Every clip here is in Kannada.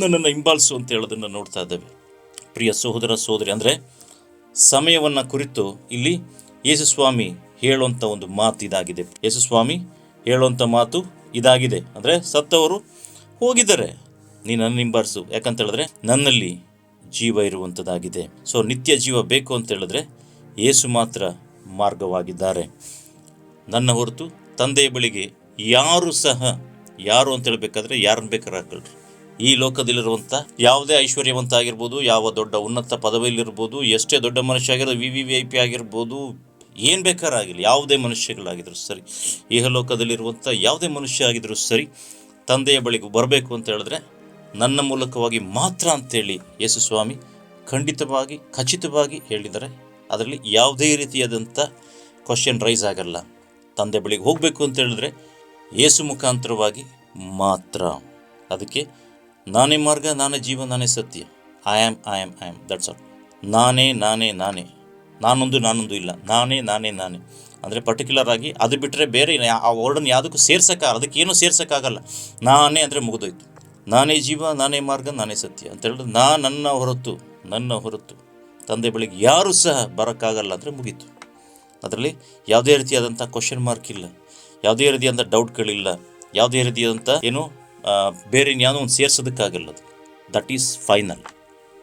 ನನ್ನನ್ನು ಹಿಂಬಾಲಿಸು ಅಂತ ಹೇಳೋದನ್ನು ನೋಡ್ತಾ ಇದ್ದೇವೆ. ಪ್ರಿಯ ಸಹೋದರ, ಸಹೋದರಿ, ಅಂದರೆ ಸಮಯವನ್ನು ಕುರಿತು ಇಲ್ಲಿ ಯೇಸುಸ್ವಾಮಿ ಹೇಳುವಂಥ ಒಂದು ಮಾತು ಇದಾಗಿದೆ. ಯೇಸುಸ್ವಾಮಿ ಹೇಳುವಂಥ ಮಾತು ಇದಾಗಿದೆ. ಅಂದರೆ ಸತ್ತವರು ಹೋಗಿದ್ದಾರೆ. ನೀನು ನನ್ನ ಹಿಂಬಾಲಿಸು. ಯಾಕಂತ ಹೇಳಿದ್ರೆ ನನ್ನಲ್ಲಿ ಜೀವ ಇರುವಂಥದ್ದಾಗಿದೆ ಸೊ ನಿತ್ಯ ಜೀವ ಬೇಕು ಅಂತ ಹೇಳಿದ್ರೆ ಯೇಸು ಮಾತ್ರ ಮಾರ್ಗವಾಗಿದ್ದಾರೆ. ನನ್ನ ಹೊರತು ತಂದೆಯ ಬಳಿಗೆ ಯಾರು ಸಹ, ಯಾರು ಅಂತ ಹೇಳಬೇಕಾದ್ರೆ ಯಾರನ್ನ ಬೇಕಾದ್ರೆ ಹಾಕೊಳ್ರಿ ಈ ಲೋಕದಲ್ಲಿರುವಂಥ ಯಾವುದೇ ಐಶ್ವರ್ಯವಂತ ಆಗಿರ್ಬೋದು ಯಾವ ದೊಡ್ಡ ಉನ್ನತ ಪದವಿಯಲ್ಲಿರ್ಬೋದು, ಎಷ್ಟೇ ದೊಡ್ಡ ಮನುಷ್ಯ ಆಗಿರೋ V V V I P ಆಗಿರ್ಬೋದು, ಏನು ಬೇಕಾರಾಗಿರಲಿ, ಯಾವುದೇ ಮನುಷ್ಯಗಳಾಗಿದ್ರು ಸರಿ ಇಹಲೋಕದಲ್ಲಿರುವಂಥ ಯಾವುದೇ ಮನುಷ್ಯ ಆಗಿದ್ರು ಸರಿ, ತಂದೆಯ ಬಳಿಗೆ ಬರಬೇಕು ಅಂತ ಹೇಳಿದ್ರೆ ನನ್ನ ಮೂಲಕವಾಗಿ ಮಾತ್ರ ಅಂತೇಳಿ ಯೇಸು ಸ್ವಾಮಿ ಖಂಡಿತವಾಗಿ, ಖಚಿತವಾಗಿ ಹೇಳಿದರೆ ಅದರಲ್ಲಿ ಯಾವುದೇ ರೀತಿಯಾದಂಥ ಕ್ವಶನ್ ರೈಸ್ ಆಗಲ್ಲ. ತಂದೆ ಬಳಿಗೆ ಹೋಗಬೇಕು ಅಂತ ಹೇಳಿದ್ರೆ ಯೇಸು ಮುಖಾಂತರವಾಗಿ ಮಾತ್ರ. ಅದಕ್ಕೆ ನಾನೇ ಮಾರ್ಗ, ನಾನೇ ಜೀವ, ನಾನೇ ಸತ್ಯ. I am I am I am that's all ನಾನೇ ನಾನೇ ನಾನೇ. ನಾನೊಂದು ನಾನೊಂದು ಇಲ್ಲ. ನಾನೇ ನಾನೇ ನಾನೇ. ಅಂದರೆ ಪರ್ಟಿಕ್ಯುಲರ್ ಆಗಿ ಅದು ಬಿಟ್ಟರೆ ಬೇರೆ ಆ ವರ್ಡನ್ನು ಯಾವುದಕ್ಕೂ ಸೇರ್ಸೋಕ್ಕಾಗಲ್ಲ ಅದಕ್ಕೇನು ಸೇರ್ಸೋಕ್ಕಾಗಲ್ಲ. ನಾನೇ ಅಂದರೆ ಮುಗಿದೋಯ್ತು. ನಾನೇ ಜೀವ, ನಾನೇ ಮಾರ್ಗ, ನಾನೇ ಸತ್ಯ ಅಂತ ಹೇಳಿದ್ರೆ ನಾ ನನ್ನ ಹೊರತು ನನ್ನ ಹೊರತು. ತಂದೆ ಬಳಿಗೆ ಯಾರೂ ಸಹ ಬರೋಕ್ಕಾಗಲ್ಲ ಅಂದರೆ ಮುಗೀತು. ಅದರಲ್ಲಿ ಯಾವುದೇ ರೀತಿಯಾದಂಥ ಕ್ವಶನ್ ಮಾರ್ಕ್ ಇಲ್ಲ. ಯಾವುದೇ ರೀತಿಯಾದಂಥ ಡೌಟ್ಗಳಿಲ್ಲ ಯಾವುದೇ ರೀತಿಯಾದಂಥ ಏನು ಬೇರೆ ಯಾವುದೋ ಒಂದು ಸೇರ್ಸೋದಕ್ಕಾಗಲ್ಲ ಅದು. ದಟ್ ಈಸ್ ಫೈನಲ್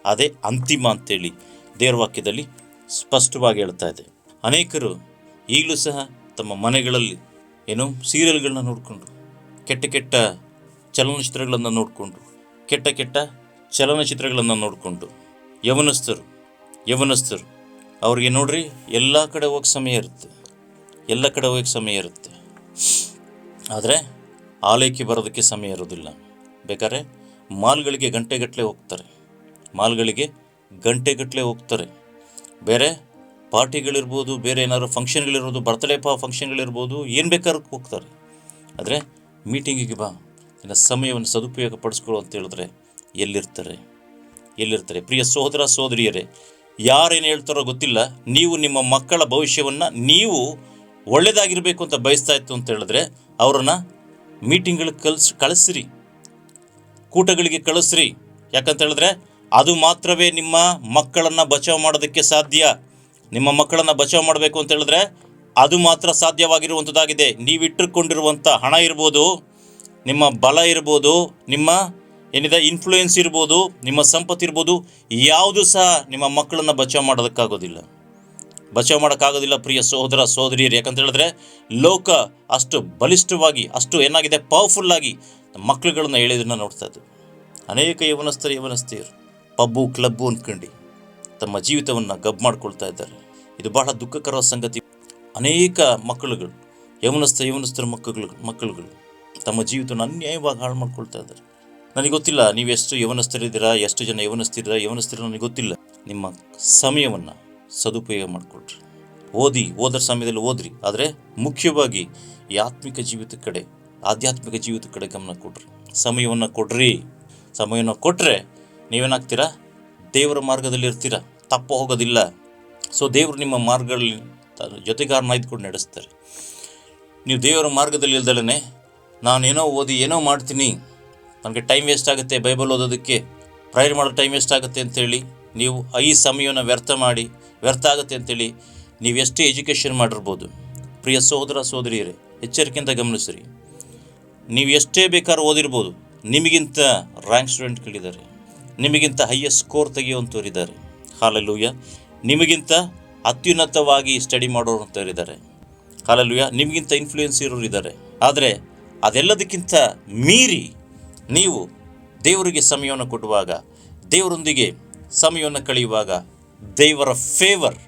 ಅದೇ ಅಂತಿಮ ಅಂತೇಳಿ ದೇವರ ವಾಕ್ಯದಲ್ಲಿ ಸ್ಪಷ್ಟವಾಗಿ ಹೇಳ್ತಾ ಇದೆ. ಅನೇಕರು ಈಗಲೂ ಸಹ ತಮ್ಮ ಮನೆಗಳಲ್ಲಿ ಏನು ಸೀರಿಯಲ್ಗಳನ್ನ ನೋಡಿಕೊಂಡು, ಕೆಟ್ಟ ಕೆಟ್ಟ ಚಲನಚಿತ್ರಗಳನ್ನು ನೋಡಿಕೊಂಡು, ಕೆಟ್ಟ ಕೆಟ್ಟ ಚಲನಚಿತ್ರಗಳನ್ನು ನೋಡಿಕೊಂಡು, ಯವನಸ್ಥರು ಯವನಸ್ಥರು, ಅವ್ರಿಗೆ ನೋಡ್ರಿ ಎಲ್ಲ ಕಡೆ ಹೋಗಕ್ಕೆ ಸಮಯ ಇರುತ್ತೆ. ಎಲ್ಲ ಕಡೆ ಹೋಗಕ್ಕೆ ಸಮಯ ಇರುತ್ತೆ. ಆದರೆ ಆಲಯಕ್ಕೆ ಬರೋದಕ್ಕೆ ಸಮಯ ಇರೋದಿಲ್ಲ ಬೇಕಾದ್ರೆ ಮಾಲ್ಗಳಿಗೆ ಗಂಟೆಗಟ್ಟಲೆ ಹೋಗ್ತಾರೆ. ಮಾಲ್ಗಳಿಗೆ ಗಂಟೆಗಟ್ಟಲೆ ಹೋಗ್ತಾರೆ. ಬೇರೆ ಪಾರ್ಟಿಗಳಿರ್ಬೋದು, ಬೇರೆ ಏನಾದ್ರು ಫಂಕ್ಷನ್ಗಳಿರ್ಬೋದು, ಬರ್ತಡೇ ಪಾ ಫಂಕ್ಷನ್ಗಳಿರ್ಬೋದು, ಏನು ಬೇಕಾದ್ರೂ ಹೋಗ್ತಾರೆ. ಆದರೆ ಮೀಟಿಂಗಿಗೆ ಬಾ. ಇನ್ನು ಸಮಯವನ್ನು ಸದುಪಯೋಗ ಪಡಿಸ್ಕೊಳ್ಳು ಅಂತ ಹೇಳಿದ್ರೆ ಎಲ್ಲಿರ್ತಾರೆ? ಎಲ್ಲಿರ್ತಾರೆ? ಪ್ರಿಯ ಸಹೋದರ, ಸಹೋದರಿಯರೇ, ಯಾರೇನು ಹೇಳ್ತಾರೋ ಗೊತ್ತಿಲ್ಲ. ನೀವು ನಿಮ್ಮ ಮಕ್ಕಳ ಭವಿಷ್ಯವನ್ನು ನೀವು ಒಳ್ಳೆಯದಾಗಿರಬೇಕು ಅಂತ ಬಯಸ್ತಾ ಇತ್ತು ಅಂತ ಹೇಳಿದ್ರೆ ಅವರನ್ನು ಮೀಟಿಂಗ್ಗಳಿಗೆ ಕಲ್ಸ್, ಕಳಿಸ್ರಿ. ಕೂಟಗಳಿಗೆ ಕಳಿಸ್ರಿ. ಯಾಕಂತ ಹೇಳಿದ್ರೆ, ಅದು ಮಾತ್ರವೇ ನಿಮ್ಮ ಮಕ್ಕಳನ್ನು ಬಚಾವ್ ಮಾಡೋದಕ್ಕೆ ಸಾಧ್ಯ. ನಿಮ್ಮ ಮಕ್ಕಳನ್ನು ಬಚಾವ್ ಮಾಡಬೇಕು ಅಂತ ಹೇಳಿದ್ರೆ, ಅದು ಮಾತ್ರ ಸಾಧ್ಯವಾಗಿರುವಂಥದ್ದಾಗಿದೆ ನೀವಿಟ್ಟುಕೊಂಡಿರುವಂಥ ಹಣ ಇರ್ಬೋದು, ನಿಮ್ಮ ಬಲ ಇರ್ಬೋದು, ನಿಮ್ಮ ಏನಿದೆ ಇನ್ಫ್ಲೂಯೆನ್ಸ್ ಇರ್ಬೋದು, ನಿಮ್ಮ ಸಂಪತ್ತು ಇರ್ಬೋದು, ಯಾವುದು ಸಹ ನಿಮ್ಮ ಮಕ್ಕಳನ್ನು ಬಚಾವ್ ಮಾಡೋದಕ್ಕಾಗೋದಿಲ್ಲ. ಬಚಾವ್ ಮಾಡೋಕ್ಕಾಗೋದಿಲ್ಲ ಪ್ರಿಯ ಸಹೋದರ ಸಹೋದರಿಯರು. ಯಾಕಂತ ಹೇಳಿದ್ರೆ ಲೋಕ ಅಷ್ಟು ಬಲಿಷ್ಠವಾಗಿ, ಅಷ್ಟು ಏನಾಗಿದೆ? ಪವರ್ಫುಲ್ ಆಗಿ ಮಕ್ಕಳುಗಳನ್ನ ಹೇಳಿದನ್ನ ನೋಡ್ತಾ ಇದ್ದೆ ಅನೇಕ ಯವನಸ್ಥರು, ಯವನಸ್ಥೆಯರು, ಪಬ್ಬು, ಕ್ಲಬ್ಬು ಅಂದ್ಕೊಂಡು ತಮ್ಮ ಜೀವಿತವನ್ನು ಗಬ್ ಮಾಡ್ಕೊಳ್ತಾ ಇದ್ದಾರೆ. ಇದು ಬಹಳ ದುಃಖಕರ ಸಂಗತಿ. ಅನೇಕ ಮಕ್ಕಳುಗಳು, ಯವನಸ್ಥ, ಯವನಸ್ಥರ ಮಕ್ಕಳು ಮಕ್ಕಳುಗಳು ತಮ್ಮ ಜೀವಿತವನ್ನು ಅನ್ಯಾಯವಾಗಿ ಹಾಳು ಮಾಡ್ಕೊಳ್ತಾ ಇದ್ದಾರೆ. ನನಗೆ ಗೊತ್ತಿಲ್ಲ, ನೀವು ಎಷ್ಟು ಯವನಸ್ಥರಿದ್ದೀರಾ, ಎಷ್ಟು ಜನ ಯವನಸ್ಥಿರ ಯವನಸ್ಥಿರ ನನಗೆ ಗೊತ್ತಿಲ್ಲ. ನಿಮ್ಮ ಸಮಯವನ್ನು ಸದುಪಯೋಗ ಮಾಡಿಕೊಳ್ರಿ ಓದಿ ಓದರ ಸಮಯದಲ್ಲಿ ಓದ್ರಿ. ಆದರೆ ಮುಖ್ಯವಾಗಿ ಈ ಆತ್ಮಿಕ ಜೀವಿತ ಕಡೆ, ಆಧ್ಯಾತ್ಮಿಕ ಜೀವಿತ ಕಡೆ ಗಮನ ಕೊಡ್ರಿ ಸಮಯವನ್ನು ಕೊಡ್ರಿ. ಸಮಯವನ್ನು ಕೊಟ್ಟರೆ ನೀವೇನಾಗ್ತೀರಾ? ದೇವರ ಮಾರ್ಗದಲ್ಲಿ ಇರ್ತೀರ? ತಪ್ಪು ಹೋಗೋದಿಲ್ಲ. ಸೊ ದೇವರು ನಿಮ್ಮ ಮಾರ್ಗಗಳಲ್ಲಿ ಜೊತೆಗಾರನ ಇದ್ಕೊಂಡು ನಡೆಸ್ತಾರೆ. ನೀವು ದೇವರ ಮಾರ್ಗದಲ್ಲಿ ಇಲ್ದಲೇ ನಾನೇನೋ ಓದಿ, ಏನೋ ಮಾಡ್ತೀನಿ. ನನಗೆ ಟೈಮ್ ವೇಸ್ಟ್ ಆಗುತ್ತೆ ಬೈಬಲ್ ಓದೋದಕ್ಕೆ. ಪ್ರಯರ್ ಮಾಡೋ ಟೈಮ್ ವೇಸ್ಟ್ ಆಗುತ್ತೆ ಅಂತೇಳಿ ನೀವು ಈ ಸಮಯವನ್ನು ವ್ಯರ್ಥ ಮಾಡಿ ವ್ಯರ್ಥ ಆಗುತ್ತೆ ಅಂತೇಳಿ ನೀವು ಎಷ್ಟೇ ಎಜುಕೇಷನ್ ಮಾಡಿರ್ಬೋದು. ಪ್ರಿಯ ಸಹೋದರ ಸಹೋದರಿಯರೇ, ಎಚ್ಚರಿಕೆಯಿಂದ ಗಮನಿಸಿರಿ. ನೀವು ಎಷ್ಟೇ ಬೇಕಾದ್ರೂ ಓದಿರ್ಬೋದು. ನಿಮಗಿಂತ ರ್ಯಾಂಕ್ ಸ್ಟೂಡೆಂಟ್ಗಳಿದ್ದಾರೆ ನಿಮಗಿಂತ ಹೈಯೆಸ್ಟ್ ಸ್ಕೋರ್ ತೆಗೆಯುವಂಥವ್ರಿದ್ದಾರೆ ಹಾಲಲ್ಲೂಯ ನಿಮಗಿಂತ ಅತ್ಯುನ್ನತವಾಗಿ ಸ್ಟಡಿ ಮಾಡೋರಂಥವರಿದ್ದಾರೆ ಹಾಲಲ್ಲೂಯ ನಿಮಗಿಂತ ಇನ್ಫ್ಲೂಯೆನ್ಸ್ ಇರೋರು ಇದ್ದಾರೆ. ಆದರೆ ಅದೆಲ್ಲದಕ್ಕಿಂತ ಮೀರಿ ನೀವು ದೇವರಿಗೆ ಸಮಯವನ್ನು ಕೊಡುವಾಗ, ದೇವರೊಂದಿಗೆ ಸಮಯವನ್ನು ಕಳೆಯುವಾಗ ದೇವರ ಫೇವರ್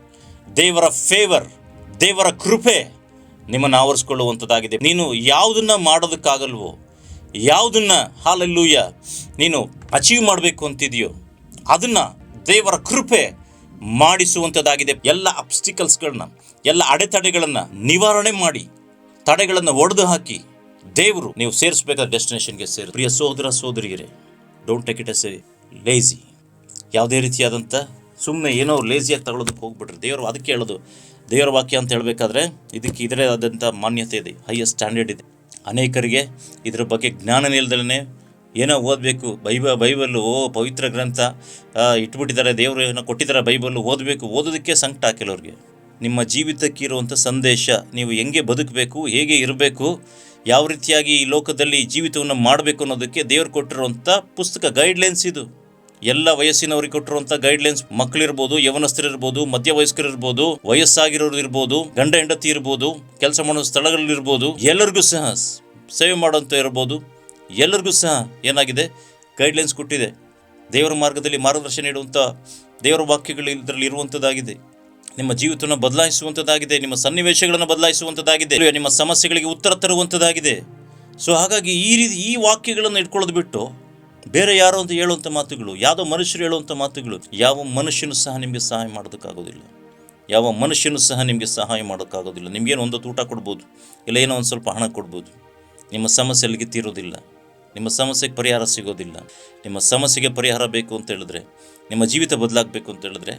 ದೇವರ ಫೇವರ್ ದೇವರ ಕೃಪೆ ನಿಮ್ಮನ್ನು ಆವರಿಸ್ಕೊಳ್ಳುವಂಥದ್ದಾಗಿದೆ. ನೀನು ಯಾವುದನ್ನು ಮಾಡೋದಕ್ಕಾಗಲ್ವೋ, ಯಾವುದನ್ನು ಹಾಲಲ್ಲೂಯ ನೀನು ಅಚೀವ್ ಮಾಡಬೇಕು ಅಂತಿದೆಯೋ, ಅದನ್ನು ದೇವರ ಕೃಪೆ ಮಾಡಿಸುವಂಥದ್ದಾಗಿದೆ. ಎಲ್ಲ ಅಬ್ಸ್ಟಿಕಲ್ಸ್ಗಳನ್ನ ಎಲ್ಲ ಅಡೆತಡೆಗಳನ್ನು ನಿವಾರಣೆ ಮಾಡಿ, ತಡೆಗಳನ್ನು ಒಡೆದು ಹಾಕಿ ದೇವರು ನೀವು ಸೇರಿಸಬೇಕಾದ ಡೆಸ್ಟಿನೇಷನ್ಗೆ ಸೇರಿ. ಪ್ರಿಯ ಸೋದರ ಸೋದರಿಯರೇ don't take it as a lazy ಯಾವುದೇ ರೀತಿಯಾದಂಥ ಸುಮ್ಮನೆ ಏನೋ ಲೇಸಿಯಾಗಿ ತಗೊಳ್ಳೋದಕ್ಕೆ ಹೋಗ್ಬಿಟ್ರೆ. ದೇವರು ಅದಕ್ಕೆ ಹೇಳೋದು, ದೇವರ ವಾಕ್ಯ ಅಂತ ಹೇಳಬೇಕಾದ್ರೆ ಇದಕ್ಕೆ ಇದರೇ ಆದಂಥ ಮಾನ್ಯತೆ ಇದೆ ಹೈಯೆಸ್ಟ್ ಸ್ಟ್ಯಾಂಡರ್ಡ್ ಇದೆ. ಅನೇಕರಿಗೆ ಇದರ ಬಗ್ಗೆ ಜ್ಞಾನ ನಿಲ್ದಲೇ ಏನೋ ಓದಬೇಕು, ಬೈಬ, ಬೈಬಲ್ಲು, ಓ ಪವಿತ್ರ ಗ್ರಂಥ ಇಟ್ಬಿಟ್ಟಿದ್ದಾರೆ, ದೇವರು ಏನೋ ಕೊಟ್ಟಿದ್ದಾರೆ, ಬೈಬಲ್ಲು ಓದಬೇಕು, ಓದೋದಕ್ಕೆ ಸಂಕಟ ಕೆಲವ್ರಿಗೆ ನಿಮ್ಮ ಜೀವಿತಕ್ಕೆ ಇರುವಂಥ ಸಂದೇಶ, ನೀವು ಹೆಂಗೆ ಬದುಕಬೇಕು, ಹೇಗೆ ಇರಬೇಕು, ಯಾವ ರೀತಿಯಾಗಿ ಈ ಲೋಕದಲ್ಲಿ ಜೀವಿತವನ್ನು ಮಾಡಬೇಕು ಅನ್ನೋದಕ್ಕೆ ದೇವರು ಕೊಟ್ಟಿರುವಂಥ ಪುಸ್ತಕ ಗೈಡ್ಲೈನ್ಸ್ ಇದು. ಎಲ್ಲ ವಯಸ್ಸಿನವರಿಗೆ ಕೊಟ್ಟಿರುವಂಥ ಗೈಡ್ಲೈನ್ಸ್ ಮಕ್ಕಳಿರ್ಬೋದು, ಯವನಸ್ಥರಿರ್ಬೋದು ಮಧ್ಯವಯಸ್ಕರಿರ್ಬೋದು ವಯಸ್ಸಾಗಿರೋರು ಇರ್ಬೋದು, ಗಂಡ ಹೆಂಡತಿ ಇರ್ಬೋದು, ಕೆಲಸ ಮಾಡೋ ಸ್ಥಳಗಳಲ್ಲಿರ್ಬೋದು ಎಲ್ಲರಿಗೂ ಸಹ ಸೇವೆ ಮಾಡೋಂಥ ಇರ್ಬೋದು, ಎಲ್ಲರಿಗೂ ಸಹ ಏನಾಗಿದೆ? ಗೈಡ್ಲೈನ್ಸ್ ಕೊಟ್ಟಿದೆ. ದೇವರ ಮಾರ್ಗದಲ್ಲಿ ಮಾರ್ಗದರ್ಶನ ನೀಡುವಂಥ ದೇವರ ವಾಕ್ಯಗಳು ಇದರಲ್ಲಿ ಇರುವಂಥದ್ದಾಗಿದೆ ನಿಮ್ಮ ಜೀವಿತವನ್ನು ಬದಲಾಯಿಸುವಂಥದ್ದಾಗಿದೆ ನಿಮ್ಮ ಸನ್ನಿವೇಶಗಳನ್ನು ಬದಲಾಯಿಸುವಂಥದ್ದಾಗಿದೆ ನಿಮ್ಮ ಸಮಸ್ಯೆಗಳಿಗೆ ಉತ್ತರ ತರುವಂಥದ್ದಾಗಿದೆ ಸೊ ಹಾಗಾಗಿ ಈ ರೀತಿ, ಈ ವಾಕ್ಯಗಳನ್ನು ಇಟ್ಕೊಳ್ಳೋದು ಬಿಟ್ಟು ಬೇರೆ ಯಾರು ಅಂತ ಹೇಳುವಂಥ ಮಾತುಗಳು, ಯಾವುದೋ ಮನುಷ್ಯರು ಹೇಳುವಂಥ ಮಾತುಗಳು, ಯಾವ ಮನುಷ್ಯನು ಸಹ ನಿಮಗೆ ಸಹಾಯ ಮಾಡೋದಕ್ಕಾಗೋದಿಲ್ಲ. ಯಾವ ಮನುಷ್ಯನು ಸಹ ನಿಮಗೆ ಸಹಾಯ ಮಾಡೋಕ್ಕಾಗೋದಿಲ್ಲ ನಿಮಗೇನು ಒಂದು ಊಟ ಕೊಡ್ಬೋದು, ಇಲ್ಲ ಏನೋ ಒಂದು ಸ್ವಲ್ಪ ಹಣ ಕೊಡ್ಬೋದು. ನಿಮ್ಮ ಸಮಸ್ಯೆ ಅಲ್ಲಿಗೆ ತೀರೋದಿಲ್ಲ. ನಿಮ್ಮ ಸಮಸ್ಯೆಗೆ ಪರಿಹಾರ ಸಿಗೋದಿಲ್ಲ. ನಿಮ್ಮ ಸಮಸ್ಯೆಗೆ ಪರಿಹಾರ ಬೇಕು ಅಂತ ಹೇಳಿದ್ರೆ, ನಿಮ್ಮ ಜೀವಿತ ಬದಲಾಗಬೇಕು ಅಂತ ಹೇಳಿದ್ರೆ,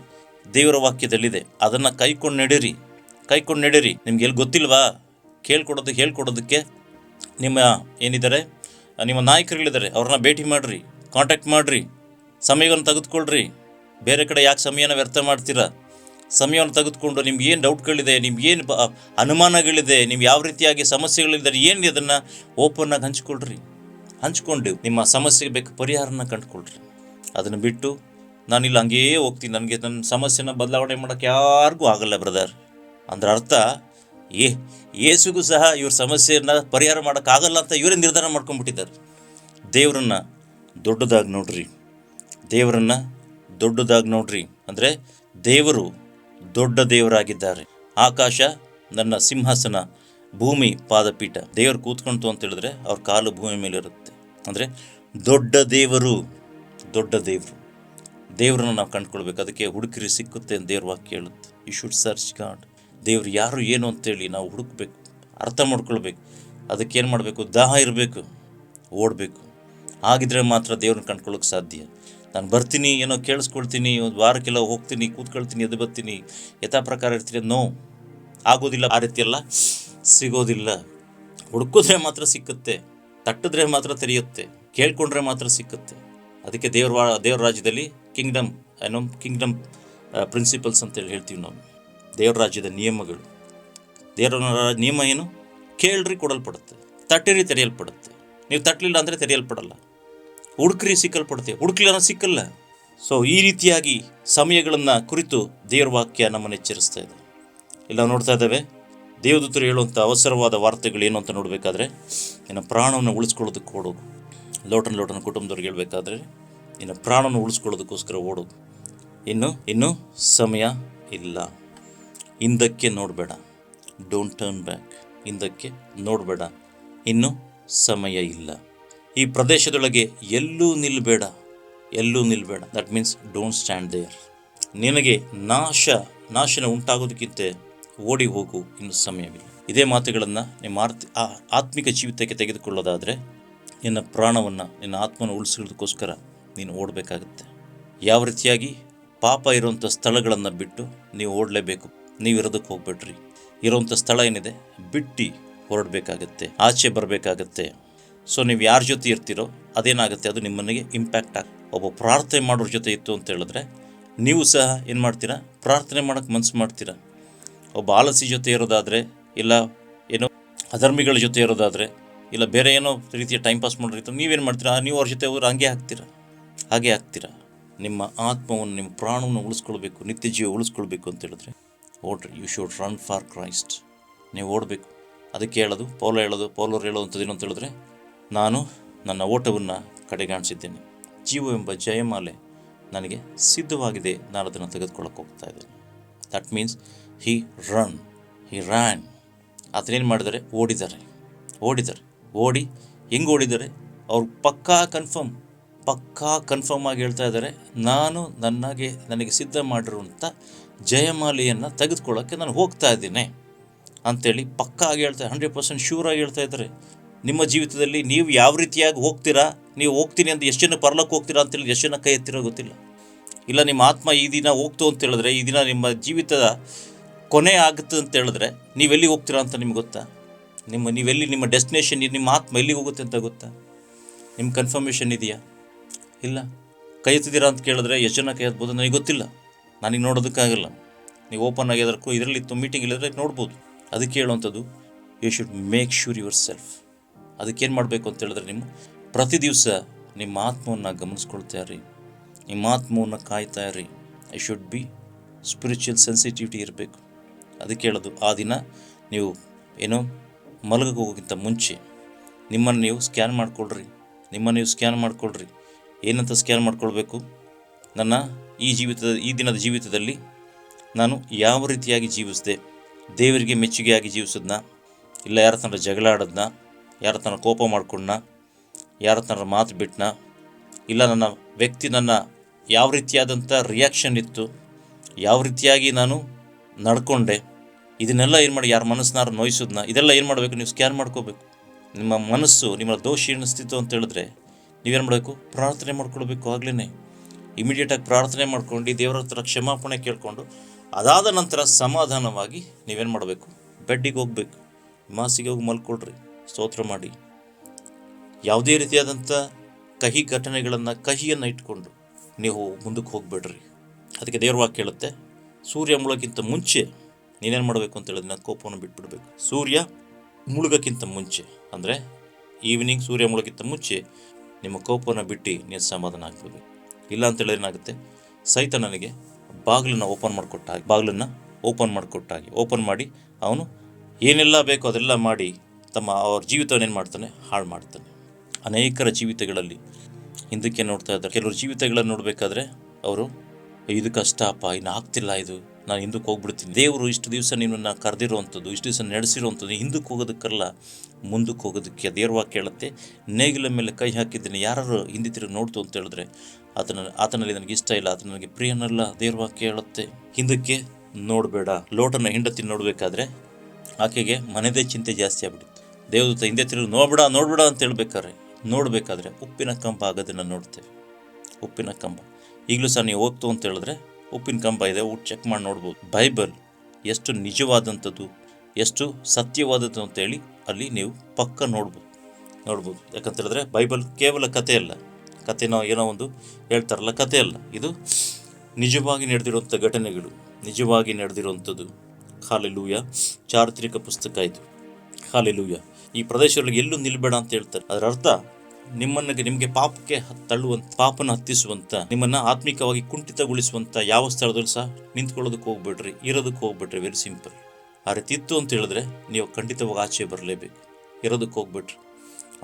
ದೇವರ ವಾಕ್ಯದಲ್ಲಿದೆ, ಅದನ್ನು ಕೈಕೊಂಡು ನಡೆರಿ. ಕೈಕೊಂಡು ನಡೆರಿ. ನಿಮ್ಗೆ ಎಲ್ಲಿ ಗೊತ್ತಿಲ್ವಾ? ಕೇಳ್ಕೊಡೋದು, ಹೇಳ್ಕೊಡೋದಕ್ಕೆ ನಿಮ್ಮ ಏನಿದ್ದಾರೆ? ನಿಮ್ಮ ನಾಯಕರುಗಳಿದ್ದಾರೆ, ಅವ್ರನ್ನ ಭೇಟಿ ಮಾಡಿರಿ ಕಾಂಟ್ಯಾಕ್ಟ್ ಮಾಡಿರಿ, ಸಮಯವನ್ನು ತೆಗೆದುಕೊಳ್ಳ್ರಿ ಬೇರೆ ಕಡೆ ಯಾಕೆ ಸಮಯನ ವ್ಯರ್ಥ ಮಾಡ್ತೀರಾ? ಸಮಯವನ್ನು ತೆಗೆದುಕೊಂಡು ನಿಮ್ಗೆ ಏನು ಡೌಟ್ಗಳಿದೆ ನಿಮ್ಗೆ ಏನು ಅನುಮಾನಗಳಿದೆ ನೀವು ಯಾವ ರೀತಿಯಾಗಿ ಸಮಸ್ಯೆಗಳಿದ್ದಾರೆ, ಏನು ಅದನ್ನು ಓಪನ್ನಾಗಿ ಹಂಚ್ಕೊಳ್ರಿ. ಹಂಚ್ಕೊಂಡು ನಿಮ್ಮ ಸಮಸ್ಯೆಗೆ ಬೇಕು ಪರಿಹಾರನ ಕಂಡುಕೊಳ್ರಿ. ಅದನ್ನು ಬಿಟ್ಟು ನಾನಿಲ್ಲ ಹಂಗೇ ಹೋಗ್ತೀನಿ, ನನಗೆ ನನ್ನ ಸಮಸ್ಯೆನ ಬದಲಾವಣೆ ಮಾಡೋಕ್ಕೆ ಯಾರಿಗೂ ಆಗಲ್ಲ ಬ್ರದರ್ ಅಂದ್ರೆ ಅರ್ಥ? ಏ ಯೇಸುಗೂ ಸಹ ಇವ್ರ ಸಮಸ್ಯೆಯನ್ನು ಪರಿಹಾರ ಮಾಡೋಕ್ಕಾಗಲ್ಲ ಅಂತ ಇವರೇ ನಿರ್ಧಾರ ಮಾಡ್ಕೊಂಡ್ಬಿಟ್ಟಿದ್ದಾರೆ. ದೇವರನ್ನು ದೊಡ್ಡದಾಗಿ ನೋಡ್ರಿ. ದೇವರನ್ನು ದೊಡ್ಡದಾಗಿ ನೋಡ್ರಿ. ಅಂದರೆ ದೇವರು ದೊಡ್ಡ ದೇವರಾಗಿದ್ದಾರೆ. ಆಕಾಶ ನನ್ನ ಸಿಂಹಾಸನ, ಭೂಮಿ, ಪಾದಪೀಠ. ದೇವರು ಕೂತ್ಕೊಂತು ಅಂತ ಹೇಳಿದ್ರೆ ಅವ್ರ ಕಾಲು ಭೂಮಿ ಮೇಲೆ ಇರುತ್ತೆ. ಅಂದರೆ ದೊಡ್ಡ ದೇವರು ದೊಡ್ಡ ದೇವರು. ದೇವರನ್ನು ನಾವು ಕಂಡುಕೊಳ್ಬೇಕು. ಅದಕ್ಕೆ ಹುಡುಕಿರಿ ಸಿಕ್ಕುತ್ತೆ ದೇವ್ರ ವಾಕ್ಯ ಹೇಳುತ್ತೆ. ಯು ಶುಡ್ ಸರ್ಚ್ ಗಾಡ್ ದೇವ್ರು ಯಾರು ಏನು ಅಂತೇಳಿ ನಾವು ಹುಡುಕ್ಬೇಕು, ಅರ್ಥ ಮಾಡ್ಕೊಳ್ಬೇಕು. ಅದಕ್ಕೆ ಏನು ಮಾಡಬೇಕು? ದಾಹ ಇರಬೇಕು, ಓಡಬೇಕು. ಆಗಿದ್ರೆ ಮಾತ್ರ ದೇವ್ರನ್ನ ಕಂಡ್ಕೊಳ್ಳೋಕೆ ಸಾಧ್ಯ. ನಾನು ಬರ್ತೀನಿ, ಏನೋ ಕೇಳಿಸ್ಕೊಳ್ತೀನಿ, ಒಂದು ವಾರಕ್ಕೆಲ್ಲ ಹೋಗ್ತೀನಿ, ಕೂತ್ಕೊಳ್ತೀನಿ, ಎದ್ದು ಬರ್ತೀನಿ. ಯಥಾ ಪ್ರಕಾರ ಇರ್ತೀನಿ. ನೋ, ಆಗೋದಿಲ್ಲ. ಆ ರೀತಿ ಎಲ್ಲ ಸಿಗೋದಿಲ್ಲ. ಹುಡುಕಿದ್ರೆ ಮಾತ್ರ ಸಿಕ್ಕುತ್ತೆ. ತಟ್ಟಿದ್ರೆ ಮಾತ್ರ ತೆರೆಯುತ್ತೆ. ಕೇಳ್ಕೊಂಡ್ರೆ ಮಾತ್ರ ಸಿಕ್ಕುತ್ತೆ. ಅದಕ್ಕೆ ದೇವ್ರ ದೇವ್ರ ರಾಜ್ಯದಲ್ಲಿ ಕಿಂಗ್ಡಮ್, ಏನೋ ಕಿಂಗ್ಡಮ್ ಪ್ರಿನ್ಸಿಪಲ್ಸ್ ಅಂತೇಳಿ ಹೇಳ್ತೀವಿ ನಾವು. ದೇವ್ರ ರಾಜ್ಯದ ನಿಯಮಗಳು. ದೇವರ ನಿಯಮ ಏನು? ಕೇಳ್ರಿ ಕೊಡಲ್ಪಡುತ್ತೆ. ತಟ್ಟಿರಿ ತೆರೆಯಲ್ಪಡುತ್ತೆ. ನೀವು ತಟ್ಟಲಿಲ್ಲ ಅಂದರೆ ತೆರೆಯಲ್ಪಡಲ್ಲ. ಹುಡುಕ್ರಿ ಸಿಕ್ಕಲ್ಪಡುತ್ತೆ. ಹುಡುಕ್ಲಿಲ್ಲ ಸಿಕ್ಕಲ್ಲ. ಸೊ ಈ ರೀತಿಯಾಗಿ ಸಮಯಗಳನ್ನು ಕುರಿತು ದೇವ್ರ ವಾಕ್ಯ ನಮ್ಮನ್ನು ಎಚ್ಚರಿಸ್ತಾ ಇದೆ. ಇಲ್ಲ ನೋಡ್ತಾ ಇದ್ದಾವೆ, ದೇವದೂತರು ಹೇಳುವಂಥ ಅವಸರವಾದ ವಾರ್ತೆಗಳು ಏನು ಅಂತ ನೋಡಬೇಕಾದ್ರೆ, ನಿನ್ನ ಪ್ರಾಣವನ್ನು ಉಳಿಸ್ಕೊಳ್ಳೋದಕ್ಕೆ ಓಡು. ಲೋಟನ ಲೋಟನ ಕುಟುಂಬದವ್ರಿಗೆ ಹೇಳಬೇಕಾದ್ರೆ, ನಿನ್ನ ಪ್ರಾಣವನ್ನು ಉಳಿಸ್ಕೊಳ್ಳೋದಕ್ಕೋಸ್ಕರ ಓಡು. ಇನ್ನು, ಇನ್ನೂ ಸಮಯ ಇಲ್ಲ. ಹಿಂದಕ್ಕೆ ನೋಡಬೇಡ. ಡೋಂಟ್ ಟರ್ನ್ ಬ್ಯಾಕ್ ಹಿಂದಕ್ಕೆ ನೋಡಬೇಡ. ಇನ್ನು ಸಮಯ ಇಲ್ಲ. ಈ ಪ್ರದೇಶದೊಳಗೆ ಎಲ್ಲೂ ನಿಲ್ಲಬೇಡ ಎಲ್ಲೂ ನಿಲ್ಲಬೇಡ that means don't stand there ನಿನಗೆ ನಾಶ, ನಾಶನ ಉಂಟಾಗೋದಕ್ಕಿಂತ ಓಡಿ ಹೋಗು. ಇನ್ನು ಸಮಯವಿಲ್ಲ. ಇದೇ ಮಾತುಗಳನ್ನು ನಿಮ್ಮ ಆರ್ತಿ ಆತ್ಮಿಕ ಜೀವಿತಕ್ಕೆ ತೆಗೆದುಕೊಳ್ಳೋದಾದರೆ ನಿನ್ನ ಪ್ರಾಣವನ್ನು, ನಿನ್ನ ಆತ್ಮನ ಉಳಿಸೋದಕ್ಕೋಸ್ಕರ ನೀನು ಓಡಬೇಕಾಗುತ್ತೆ. ಯಾವ ರೀತಿಯಾಗಿ ಪಾಪ ಇರುವಂಥ ಸ್ಥಳಗಳನ್ನು ಬಿಟ್ಟು ನೀವು ಓಡಲೇಬೇಕು. ನೀವು ಇರೋದಕ್ಕೆ ಹೋಗ್ಬೇಡ್ರಿ. ಇರೋವಂಥ ಸ್ಥಳ ಏನಿದೆ, ಬಿಟ್ಟು ಹೊರಡಬೇಕಾಗತ್ತೆ, ಆಚೆ ಬರಬೇಕಾಗತ್ತೆ. ಸೊ ನೀವು ಯಾರ ಜೊತೆ ಇರ್ತೀರೋ, ಅದೇನಾಗುತ್ತೆ, ಅದು ನಿಮ್ಮನಿಗೆ ಇಂಪ್ಯಾಕ್ಟ್ ಆಗ, ಒಬ್ಬ ಪ್ರಾರ್ಥನೆ ಮಾಡೋರ ಜೊತೆ ಇತ್ತು ಅಂತ ಹೇಳಿದ್ರೆ, ನೀವು ಸಹ ಏನು ಮಾಡ್ತೀರಾ? ಪ್ರಾರ್ಥನೆ ಮಾಡೋಕ್ಕೆ ಮನಸ್ಸು ಮಾಡ್ತೀರಾ? ಒಬ್ಬ ಆಲಸಿ ಜೊತೆ ಇರೋದಾದರೆ, ಇಲ್ಲ ಏನೋ ಅಧರ್ಮಿಗಳ ಜೊತೆ ಇರೋದಾದರೆ, ಇಲ್ಲ ಬೇರೆ ಏನೋ ರೀತಿಯ ಟೈಮ್ ಪಾಸ್ ಮಾಡೋರಿತ್ತು ನೀವೇನು ಮಾಡ್ತೀರಾ? ನೀವು ಅವ್ರ ಜೊತೆ ಅವ್ರು ಹಂಗೆ ಹಾಕ್ತೀರಾ ಹಾಗೆ ಹಾಕ್ತೀರಾ ನಿಮ್ಮ ಆತ್ಮವನ್ನು, ನಿಮ್ಮ ಪ್ರಾಣವನ್ನು ಉಳಿಸ್ಕೊಳ್ಬೇಕು, ನಿತ್ಯ ಜೀವ ಉಳಿಸ್ಕೊಳ್ಬೇಕು ಅಂತ ಹೇಳಿದ್ರೆ. ಓಡ್ರಿ you should run for Christ ನೀವು ಓಡಬೇಕು. ಅದಕ್ಕೆ ಹೇಳೋದು, ಪೌಲ ಹೇಳೋದು, ಪೌಲರು ಹೇಳೋವಂಥದ್ದು ಏನು ಅಂತ ಹೇಳಿದ್ರೆ, ನಾನು ನನ್ನ ಓಟವನ್ನು ಕಡೆಗಾಣಿಸಿದ್ದೇನೆ. ಜೀವ ಎಂಬ ಜಯಮಾಲೆ ನನಗೆ ಸಿದ್ಧವಾಗಿದೆ. ನಾನು ಅದನ್ನು ತೆಗೆದುಕೊಳ್ಳೋಕೆ ಹೋಗ್ತಾ ಇದ್ದೇನೆ. That means he run he ran ಅದನ್ನೇನು ಮಾಡಿದ್ದಾರೆ? ಓಡಿದ್ದಾರೆ. ಓಡಿದ್ದಾರೆ. ಓಡಿ, ಹೆಂಗೆ ಓಡಿದ್ದಾರೆ? ಅವ್ರು ಪಕ್ಕಾ ಕನ್ಫರ್ಮ್ ಪಕ್ಕಾ ಕನ್ಫರ್ಮ್ ಆಗಿ ಹೇಳ್ತಾ ಇದ್ದಾರೆ, ನಾನು ನನಗೆ ನನಗೆ ಸಿದ್ಧ ಮಾಡಿರುವಂಥ ಜಯಮಾಲೆಯನ್ನು ತೆಗೆದುಕೊಳ್ಳೋಕ್ಕೆ ನಾನು ಹೋಗ್ತಾ ಇದ್ದೀನಿ ಅಂಥೇಳಿ ಪಕ್ಕಾ ಆಗಿ ಹೇಳ್ತಾ ಹಂಡ್ರೆಡ್ ಪರ್ಸೆಂಟ್ ಆಗಿ ಹೇಳ್ತಾ ಇದ್ದಾರೆ. ನಿಮ್ಮ ಜೀವಿತದಲ್ಲಿ ನೀವು ಯಾವ ರೀತಿಯಾಗಿ ಹೋಗ್ತೀರಾ, ನೀವು ಹೋಗ್ತೀನಿ ಅಂತ ಎಷ್ಟು ಜನ ಪರ್ಲಕ್ಕೆ ಹೋಗ್ತೀರಾ ಅಂತೇಳಿ ಎಷ್ಟು ಜನ ಕೈ ಎತ್ತಿರೋ ಗೊತ್ತಿಲ್ಲ. ಇಲ್ಲ, ನಿಮ್ಮ ಆತ್ಮ ಈ ದಿನ ಹೋಗ್ತು ಅಂತ ಹೇಳಿದ್ರೆ, ಈ ದಿನ ನಿಮ್ಮ ಜೀವಿತದ ಕೊನೆ ಆಗುತ್ತೆ ಅಂತ ಹೇಳಿದ್ರೆ ನೀವೆಲ್ಲಿ ಹೋಗ್ತೀರಾ ಅಂತ ನಿಮ್ಗೆ ಗೊತ್ತಾ? ನಿಮ್ಮ ನೀವೆಲ್ಲಿ ನಿಮ್ಮ ಡೆಸ್ಟಿನೇಷನ್ ನಿಮ್ಮ ಆತ್ಮ ಎಲ್ಲಿ ಹೋಗುತ್ತೆ ಅಂತ ಗೊತ್ತಾ? ನಿಮ್ಮ ಕನ್ಫರ್ಮೇಷನ್ ಇದೆಯಾ? ಇಲ್ಲ. ಕೈ ಎತ್ತಿದ್ದೀರಾ ಅಂತ ಕೇಳಿದ್ರೆ ಎಷ್ಟು ಜನ ಕೈ ಎತ್ಬೋದು ನನಗೆ ಗೊತ್ತಿಲ್ಲ. ನನಗೆ ನೋಡೋದಕ್ಕಾಗಲ್ಲ. ನೀವು ಓಪನ್ ಆಗಿದ್ದಕ್ಕೂ ಇದರಲ್ಲಿ ಮೀಟಿಂಗ್ ಇಲ್ಲದ್ರೆ ನೋಡ್ಬೋದು. ಅದಕ್ಕೆ ಹೇಳುವಂಥದ್ದು you should make sure yourself ಅದಕ್ಕೇನು ಮಾಡಬೇಕು ಅಂತ ಹೇಳಿದ್ರೆ ನಿಮ್ಮ ಪ್ರತಿ ದಿವಸ ನಿಮ್ಮ ಆತ್ಮವನ್ನು ಗಮನಿಸ್ಕೊಳ್ತಾ ಇರಿ. ನಿಮ್ಮ ಆತ್ಮವನ್ನು ಕಾಯ್ತಾ ಇರಿ. I should be spiritual sensitivity ಇರಬೇಕು. ಅದಕ್ಕೆ ಹೇಳೋದು, ಆ ದಿನ ನೀವು ಏನೋ ಮಲಗಕ್ಕೆ ಹೋಗೋಕ್ಕಿಂತ ಮುಂಚೆ ನಿಮ್ಮನ್ನು ನೀವು ಸ್ಕ್ಯಾನ್ ಮಾಡಿಕೊಳ್ರಿ. ನಿಮ್ಮನ್ನು ನೀವು ಸ್ಕ್ಯಾನ್ ಮಾಡಿಕೊಳ್ರಿ. ಏನಂತ ಸ್ಕ್ಯಾನ್ ಮಾಡಿಕೊಳ್ಬೇಕು? ನನ್ನ ಈ ಜೀವಿತದ, ಈ ದಿನದ ಜೀವಿತದಲ್ಲಿ ನಾನು ಯಾವ ರೀತಿಯಾಗಿ ಜೀವಿಸಿದೆ, ದೇವರಿಗೆ ಮೆಚ್ಚುಗೆಯಾಗಿ ಜೀವಿಸಿದ್ನ, ಇಲ್ಲ ಯಾರ ತನಕ ಜಗಳ ಯಾರ ತನಕ ಕೋಪ ಮಾಡ್ಕೊಂಡ್ನ, ಯಾರ ತನ್ನ ಮಾತು ಬಿಟ್ನ, ಇಲ್ಲ ನನ್ನ ವ್ಯಕ್ತಿ ನನ್ನ ಯಾವ ರೀತಿಯಾದಂಥ ರಿಯಾಕ್ಷನ್ ಇತ್ತು, ಯಾವ ರೀತಿಯಾಗಿ ನಾನು ನಡ್ಕೊಂಡೆ, ಇದನ್ನೆಲ್ಲ ಏನು ಮಾಡಿ ಯಾರ ಮನಸ್ಸನ್ನಾರು ನೋಯಿಸೋದನ್ನ ಇದೆಲ್ಲ ಏನು ಮಾಡಬೇಕು? ನೀವು ಸ್ಕ್ಯಾನ್ ಮಾಡ್ಕೋಬೇಕು. ನಿಮ್ಮ ಮನಸ್ಸು ನಿಮ್ಮ ದೋಷ ಎಣಿಸ್ತಿತ್ತು ಅಂತ ಹೇಳಿದ್ರೆ ನೀವೇನು ಮಾಡಬೇಕು? ಪ್ರಾರ್ಥನೆ ಮಾಡ್ಕೊಳ್ಬೇಕು ಆಗ್ಲೇ ಇಮಿಡಿಯೇಟಾಗಿ ಪ್ರಾರ್ಥನೆ ಮಾಡ್ಕೊಂಡು ದೇವರ ಹತ್ರ ಕ್ಷಮಾಪಣೆ ಕೇಳಿಕೊಂಡು ಅದಾದ ನಂತರ ಸಮಾಧಾನವಾಗಿ ನೀವೇನು ಮಾಡಬೇಕು? ಬೆಡ್ಡಿಗೆ ಹೋಗ್ಬೇಕು. ಮಾಸಿಗೆ ಹೋಗಿ ಮಲ್ಕೊಳ್ರಿ. ಸ್ತೋತ್ರ ಮಾಡಿ. ಯಾವುದೇ ರೀತಿಯಾದಂಥ ಕಹಿ ಘಟನೆಗಳನ್ನು, ಕಹಿಯನ್ನು ಇಟ್ಕೊಂಡು ನೀವು ಮುಂದಕ್ಕೆ ಹೋಗ್ಬೇಡ್ರಿ. ಅದಕ್ಕೆ ದೇವ್ರ ವಾಕ್ಯ ಹೇಳುತ್ತೆ, ಸೂರ್ಯ ಮುಳುಗಕ್ಕಿಂತ ಮುಂಚೆ ನೀನೇನು ಮಾಡಬೇಕು ಅಂತ ಹೇಳಿದ್ರೆ ಕೋಪವನ್ನು ಬಿಟ್ಬಿಡ್ಬೇಕು. ಸೂರ್ಯ ಮುಳುಗಕ್ಕಿಂತ ಮುಂಚೆ, ಅಂದರೆ ಈವ್ನಿಂಗ್ ಸೂರ್ಯ ಮುಳುಗಕ್ಕಿಂತ ಮುಂಚೆ ನಿಮ್ಮ ಕೋಪವನ್ನು ಬಿಟ್ಟು ನೀನು ಸಮಾಧಾನ ಆಗ್ಬಿಡ್ಬೇಕು ಇಲ್ಲ ಅಂತ ಹೇಳಿದ್ರೆ ಏನಾಗುತ್ತೆ? ಸಹಿತ ನನಗೆ ಬಾಗಿಲನ್ನು ಓಪನ್ ಮಾಡಿಕೊಟ್ಟಾಗಿ ಬಾಗಿಲನ್ನು ಓಪನ್ ಮಾಡಿಕೊಟ್ಟಾಗಿ ಓಪನ್ ಮಾಡಿ ಅವನು ಏನೆಲ್ಲ ಬೇಕೋ ಅದೆಲ್ಲ ಮಾಡಿ ತಮ್ಮ ಅವ್ರ ಜೀವಿತವನ್ನು ಏನು ಮಾಡ್ತಾನೆ? ಹಾಳು ಮಾಡ್ತಾನೆ. ಅನೇಕರ ಜೀವಿತಗಳಲ್ಲಿ ಹಿಂದಕ್ಕೆ ನೋಡ್ತಾ ಇದ್ದಾರೆ. ಕೆಲವರು ಜೀವಿತಗಳನ್ನು ನೋಡಬೇಕಾದ್ರೆ ಅವರು, ಇದು ಕಷ್ಟ ಅಪ್ಪ, ಇನ್ನು ಆಗ್ತಿಲ್ಲ ಇದು. ನಾನು ಹಿಂದಕ್ಕೆ ಹೋಗ್ಬಿಡ್ತೀನಿ. ದೇವರು ಇಷ್ಟು ದಿವಸ ನಿನ್ನನ್ನು ಕರೆದಿರುವಂಥದ್ದು, ಇಷ್ಟು ದಿವಸ ನಡೆಸಿರುವಂಥದ್ದು ಹಿಂದಕ್ಕೆ ಹೋಗೋದಕ್ಕಲ್ಲ ಮುಂದಕ್ಕೆ ಹೋಗೋದಕ್ಕೆ ದೇವ್ರವಾಗಿ ಕೇಳುತ್ತೆ. ನೇಗಿಲ ಮೇಲೆ ಕೈ ಹಾಕಿದ್ದೀನಿ ಯಾರು ಹಿಂದೆ ತಿರುಗಿ ನೋಡ್ತು ಅಂತ ಹೇಳಿದ್ರೆ ಆತನ, ಆತನಲ್ಲಿ ನನಗೆ ಇಷ್ಟ ಇಲ್ಲ ಆತ ನನಗೆ ಪ್ರಿಯನಲ್ಲ ದೇವ್ರವಾಗಿ ಕೇಳುತ್ತೆ. ಹಿಂದಕ್ಕೆ ನೋಡಬೇಡ. ಲೋಟನ ಹೆಂಡತಿ ನೋಡಬೇಕಾದ್ರೆ ಆಕೆಗೆ ಮನೆದೇ ಚಿಂತೆ ಜಾಸ್ತಿ ಆಗ್ಬಿಡುತ್ತೆ. ದೇವದೂತ ಹಿಂದೆ ತಿರುಗಿ, ನೋಡ್ಬೇಡ ನೋಡ್ಬೇಡ ಅಂತ ಹೇಳ್ಬೇಕಾದ್ರೆ, ನೋಡಬೇಕಾದ್ರೆ ಉಪ್ಪಿನ ಕಂಬ ಆಗೋದನ್ನು ನೋಡ್ತೇವೆ. ಉಪ್ಪಿನ ಕಂಬ. ಈಗಲೂ ಸಹ ನೀವು ಹೋಗ್ತು ಅಂತ ಹೇಳಿದ್ರೆ ಉಪ್ಪಿನ ಕಂಬ ಇದೆ ಊಟ ಚೆಕ್ ಮಾಡಿ ನೋಡ್ಬೋದು. ಬೈಬಲ್ ಎಷ್ಟು ನಿಜವಾದಂಥದ್ದು, ಎಷ್ಟು ಸತ್ಯವಾದದ್ದು ಅಂತೇಳಿ ಅಲ್ಲಿ ನೀವು ಪಕ್ಕ ನೋಡ್ಬೋದು. ನೋಡ್ಬೋದು. ಯಾಕಂತ ಹೇಳಿದ್ರೆ ಬೈಬಲ್ ಕೇವಲ ಕಥೆ ಅಲ್ಲ. ಕಥೆನೋ ಏನೋ ಒಂದು ಹೇಳ್ತಾರಲ್ಲ, ಕಥೆ ಅಲ್ಲ. ಇದು ನಿಜವಾಗಿ ನಡೆದಿರುವಂಥ ಘಟನೆಗಳು, ನಿಜವಾಗಿ ನಡೆದಿರುವಂಥದ್ದು. ಹಾಲೆಲೂಯ ಚಾರಿತ್ರಿಕ ಪುಸ್ತಕ ಇದು. ಹಾಲೆಲೂಯ ಈ ಪ್ರದೇಶಗಳಿಗೆ ಎಲ್ಲೂ ನಿಲ್ಬೇಡ ಅಂತ ಹೇಳ್ತಾರೆ. ಅದರ ಅರ್ಥ ನಿಮ್ಮನ್ನ ನಿಮಗೆ ಪಾಪಕ್ಕೆ ತಳ್ಳುವ ತಳ್ಳುವಂತ, ಪಾಪನ ಹತ್ತಿಸುವಂತ, ನಿಮ್ಮನ್ನ ಆತ್ಮಿಕವಾಗಿ ಕುಂಠಿತಗೊಳಿಸುವಂತ ಯಾವ ಸ್ಥಳದಲ್ಲೂ ಸಹ ನಿಂತ್ಕೊಳ್ಳೋದಕ್ಕೆ ಹೋಗ್ಬೇಡ್ರಿ, ಇರೋದಕ್ಕೆ ಹೋಗ್ಬೇಡ್ರಿ ವೆರಿ ಸಿಂಪಲ್ ಆ ರೀತಿ ಇತ್ತು ಅಂತ ಹೇಳಿದ್ರೆ ನೀವು ಖಂಡಿತವಾಗಿ ಆಚೆ ಬರಲೇಬೇಕು. ಇರೋದಕ್ಕೆ ಹೋಗ್ಬಿಟ್ರಿ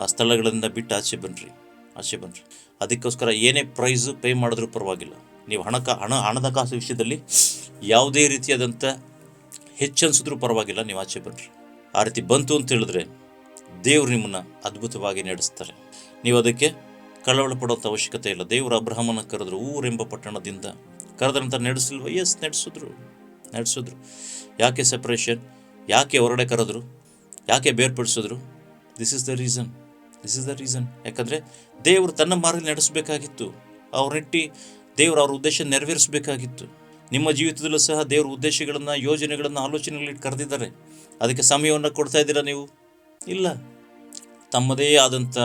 ಆ ಸ್ಥಳಗಳಿಂದ ಬಿಟ್ಟು ಆಚೆ ಬನ್ನಿರಿ ಆಚೆ ಬನ್ನಿರಿ ಅದಕ್ಕೋಸ್ಕರ ಏನೇ ಪ್ರೈಸು ಪೇ ಮಾಡಿದ್ರೂ ಪರವಾಗಿಲ್ಲ. ನೀವು ಹಣಕ ಹಣ, ಹಣದ ಕಾಸು ವಿಷಯದಲ್ಲಿ ಯಾವುದೇ ರೀತಿಯಾದಂಥ ಹೆಚ್ಚನ್ಸಿದ್ರೂ ಪರವಾಗಿಲ್ಲ, ನೀವು ಆಚೆ ಬನ್ನಿರಿ ಆ ರೀತಿ ಬಂತು ಅಂತ ಹೇಳಿದ್ರೆ ದೇವರು ನಿಮ್ಮನ್ನು ಅದ್ಭುತವಾಗಿ ನಡೆಸ್ತಾರೆ. ನೀವು ಅದಕ್ಕೆ ಕಳವಳ ಅವಶ್ಯಕತೆ ಇಲ್ಲ. ದೇವರು ಅಬ್ರಹಮನ ಕರೆದ್ರು ಊರೆಂಬ ಪಟ್ಟಣದಿಂದ ಕರೆದ್ರಂತ ನಡೆಸಲ್ವ? ಎಸ್ ನಡೆಸಿದ್ರು. ನಡೆಸಿದ್ರು. ಯಾಕೆ ಸಪ್ರೇಷನ್ ಯಾಕೆ ಹೊರಡೆ ಕರೆದ್ರು? ಯಾಕೆ ಬೇರ್ಪಡಿಸಿದ್ರು? This is the reason this is the reason ಯಾಕಂದರೆ ದೇವರು ತನ್ನ ಮಾರ್ಗ ನಡೆಸಬೇಕಾಗಿತ್ತು. ಅವ್ರನಿಟ್ಟು ದೇವರು ಅವ್ರ ಉದ್ದೇಶ ನೆರವೇರಿಸಬೇಕಾಗಿತ್ತು. ನಿಮ್ಮ ಜೀವಿತದಲ್ಲೂ ಸಹ ದೇವರ ಉದ್ದೇಶಗಳನ್ನು, ಯೋಜನೆಗಳನ್ನು, ಆಲೋಚನೆಗಳಿಟ್ಟು ಕರೆದಿದ್ದಾರೆ. ಅದಕ್ಕೆ ಸಮಯವನ್ನು ಕೊಡ್ತಾ ಇದ್ದೀರಾ ನೀವು? ಇಲ್ಲ. ತಮ್ಮದೇ ಆದಂಥ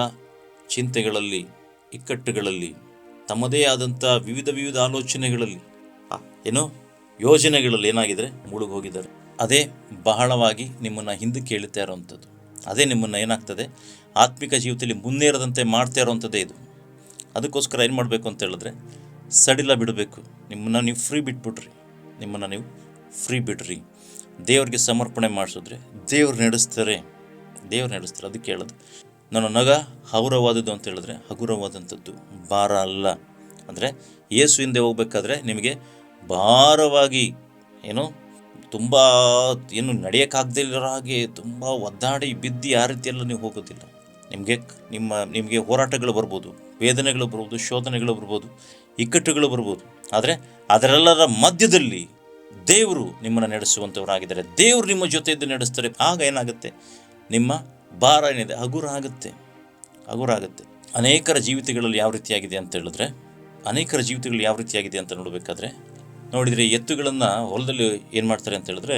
ಚಿಂತೆಗಳಲ್ಲಿ, ಇಕ್ಕಟ್ಟುಗಳಲ್ಲಿ, ತಮ್ಮದೇ ಆದಂಥ ವಿವಿಧ ವಿವಿಧ ಆಲೋಚನೆಗಳಲ್ಲಿ ಏನೋ ಯೋಜನೆಗಳಲ್ಲಿ ಏನಾಗಿದ್ದರೆ ಮುಳುಗೋಗಿದ್ದಾರೆ. ಅದೇ ಬಹಳವಾಗಿ ನಿಮ್ಮನ್ನು ಹಿಂದಕ್ಕೆ ಕೇಳುತ್ತಾ ಇರೋವಂಥದ್ದು ಅದೇ ನಿಮ್ಮನ್ನು ಏನಾಗ್ತದೆ? ಆತ್ಮಿಕ ಜೀವಿತದಲ್ಲಿ ಮುನ್ನೇರದಂತೆ ಮಾಡ್ತಾ ಇರೋವಂಥದ್ದೇ ಇದು. ಅದಕ್ಕೋಸ್ಕರ ಏನು ಮಾಡಬೇಕು ಅಂತ ಹೇಳಿದ್ರೆ, ಸಡಿಲ ಬಿಡಬೇಕು. ನಿಮ್ಮನ್ನು ನೀವು ಫ್ರೀ ಬಿಟ್ಬಿಡ್ರಿ ನಿಮ್ಮನ್ನು ನೀವು ಫ್ರೀ ಬಿಡ್ರಿ. ದೇವ್ರಿಗೆ ಸಮರ್ಪಣೆ ಮಾಡಿಸಿದ್ರೆ ದೇವ್ರು ನಡೆಸ್ತಾರೆ. ದೇವ್ರು ನಡೆಸ್ತಾರೆ ಅದಕ್ಕೆ ಹೇಳೋದು ನನ್ನ ನಗ ಹಗುರವಾದದ್ದು ಅಂತ ಹೇಳಿದ್ರೆ ಹಗುರವಾದಂಥದ್ದು, ಭಾರ ಅಲ್ಲ. ಅಂದರೆ ಏಸು ಹಿಂದೆ ಹೋಗ್ಬೇಕಾದ್ರೆ ನಿಮಗೆ ಭಾರವಾಗಿ ಏನು ತುಂಬ ಏನು ನಡೆಯೋಕ್ಕಾಗದೇ ಇರೋ ಹಾಗೆ ತುಂಬ ಒದ್ದಾಡಿ ಬಿದ್ದು ಆ ರೀತಿಯೆಲ್ಲ ನೀವು ಹೋಗೋದಿಲ್ಲ. ನಿಮಗೆ ನಿಮ್ಮ, ನಿಮಗೆ ಹೋರಾಟಗಳು ಬರ್ಬೋದು, ವೇದನೆಗಳು ಬರ್ಬೋದು, ಶೋಧನೆಗಳು ಬರ್ಬೋದು, ಇಕ್ಕಟ್ಟುಗಳು ಬರ್ಬೋದು. ಆದರೆ ಅದರೆಲ್ಲರ ಮಧ್ಯದಲ್ಲಿ ದೇವರು ನಿಮ್ಮನ್ನು ನಡೆಸುವಂಥವರಾಗಿದ್ದಾರೆ. ದೇವರು ನಿಮ್ಮ ಜೊತೆ ಇದ್ದು ನಡೆಸ್ತಾರೆ. ಆಗ ಏನಾಗುತ್ತೆ? ನಿಮ್ಮ ಭಾರ ಏನಿದೆ ಹಗುರ ಆಗುತ್ತೆ ಹಗುರ ಆಗುತ್ತೆ ಅನೇಕರ ಜೀವಿತಗಳಲ್ಲಿ ಯಾವ ರೀತಿಯಾಗಿದೆ ಅಂತ ಹೇಳಿದ್ರೆ, ಅನೇಕರ ಜೀವಿತಗಳು ಯಾವ ರೀತಿಯಾಗಿದೆ ಅಂತ ನೋಡಬೇಕಾದ್ರೆ, ನೋಡಿದರೆ ಎತ್ತುಗಳನ್ನು ಹೊಲದಲ್ಲಿ ಏನು ಮಾಡ್ತಾರೆ ಅಂತ ಹೇಳಿದ್ರೆ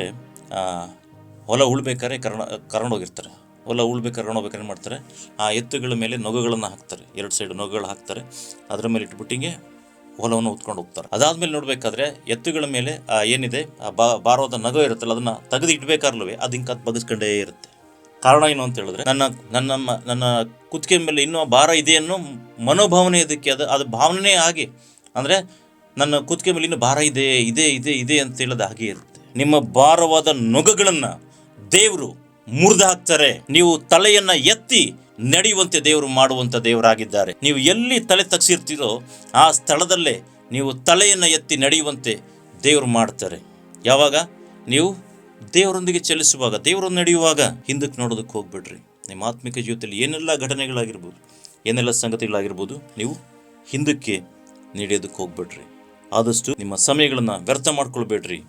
ಹೊಲ ಉಳ್ಬೇಕಾದ್ರೆ ಕರ್ಣ ಕರ್ಕೊಂಡೋಗಿರ್ತಾರೆ ಹೊಲ ಉಳ್ಬೇಕಾದ್ರೆ ಬೇಕಾದ್ರೆ ಏನು ಮಾಡ್ತಾರೆ? ಆ ಎತ್ತುಗಳ ಮೇಲೆ ನೊಗಗಳನ್ನು ಹಾಕ್ತಾರೆ. ಎರಡು ಸೈಡ್ ನೊಗಗಳು ಹಾಕ್ತಾರೆ. ಅದರ ಮೇಲೆ ಇಟ್ಬಿಟ್ಟಿಂಗೆ ಹೊಲವನ್ನು ಉತ್ಕೊಂಡು ಹೋಗ್ತಾರೆ. ಅದಾದಮೇಲೆ ನೋಡಬೇಕಾದ್ರೆ ಎತ್ತುಗಳ ಮೇಲೆ ಏನಿದೆ? ಆ ಬಾರೋದ ನಗ ಇರುತ್ತಲ್ಲ, ಅದನ್ನು ತೆಗೆದು ಇಟ್ಬೇಕಾರ್ಲೂ ಅದು ಹಿಂಗೆ ಬಗ್ಸ್ಕೊಂಡೇ ಇರುತ್ತೆ. ಕಾರಣ ಏನು ಅಂತ ಹೇಳಿದ್ರೆ, ನನ್ನ ನನ್ನ ನನ್ನ ಕುತ್ತಿಗೆ ಮೇಲೆ ಇನ್ನೂ ಭಾರ ಇದೆ ಅನ್ನೋ ಮನೋಭಾವನೆ ಇದಕ್ಕೆ, ಅದು ಅದು ಭಾವನೆ ಹಾಗೆ. ಅಂದರೆ ನನ್ನ ಕುತ್ತಿಗೆ ಮೇಲೆ ಇನ್ನೂ ಭಾರ ಇದೆ ಇದೆ ಇದೆ ಇದೆ ಅಂತ ಹೇಳೋದು ಹಾಗೆ ಇರುತ್ತೆ. ನಿಮ್ಮ ಭಾರವಾದ ನೊಗಗಳನ್ನು ದೇವರು ಮುರಿದು ಹಾಕ್ತಾರೆ. ನೀವು ತಲೆಯನ್ನ ಎತ್ತಿ ನಡೆಯುವಂತೆ ದೇವರು ಮಾಡುವಂಥ ದೇವರಾಗಿದ್ದಾರೆ. ನೀವು ಎಲ್ಲಿ ತಲೆ ತಗ್ಸಿರ್ತೀರೋ ಆ ಸ್ಥಳದಲ್ಲೇ ನೀವು ತಲೆಯನ್ನು ಎತ್ತಿ ನಡೆಯುವಂತೆ ದೇವರು ಮಾಡ್ತಾರೆ. ಯಾವಾಗ? ನೀವು ದೇವರೊಂದಿಗೆ ಚಲಿಸುವಾಗ ದೇವರೊಂದು ನಡೆಯುವಾಗ ಹಿಂದಕ್ಕೆ ನೋಡೋದಕ್ಕೆ ಹೋಗ್ಬಿಡ್ರಿ. ನಿಮ್ಮ ಆತ್ಮಿಕ ಜೀವಿತದಲ್ಲಿ ಏನೆಲ್ಲ ಘಟನೆಗಳಾಗಿರ್ಬೋದು, ಏನೆಲ್ಲ ಸಂಗತಿಗಳಾಗಿರ್ಬೋದು, ನೀವು ಹಿಂದಕ್ಕೆ ನಡೆಯೋದಕ್ಕೆ ಹೋಗ್ಬಿಡ್ರಿ. ಆದಷ್ಟು ನಿಮ್ಮ ಸಮಯಗಳನ್ನು ವ್ಯರ್ಥ ಮಾಡ್ಕೊಳ್ಬೇಡ್ರಿ.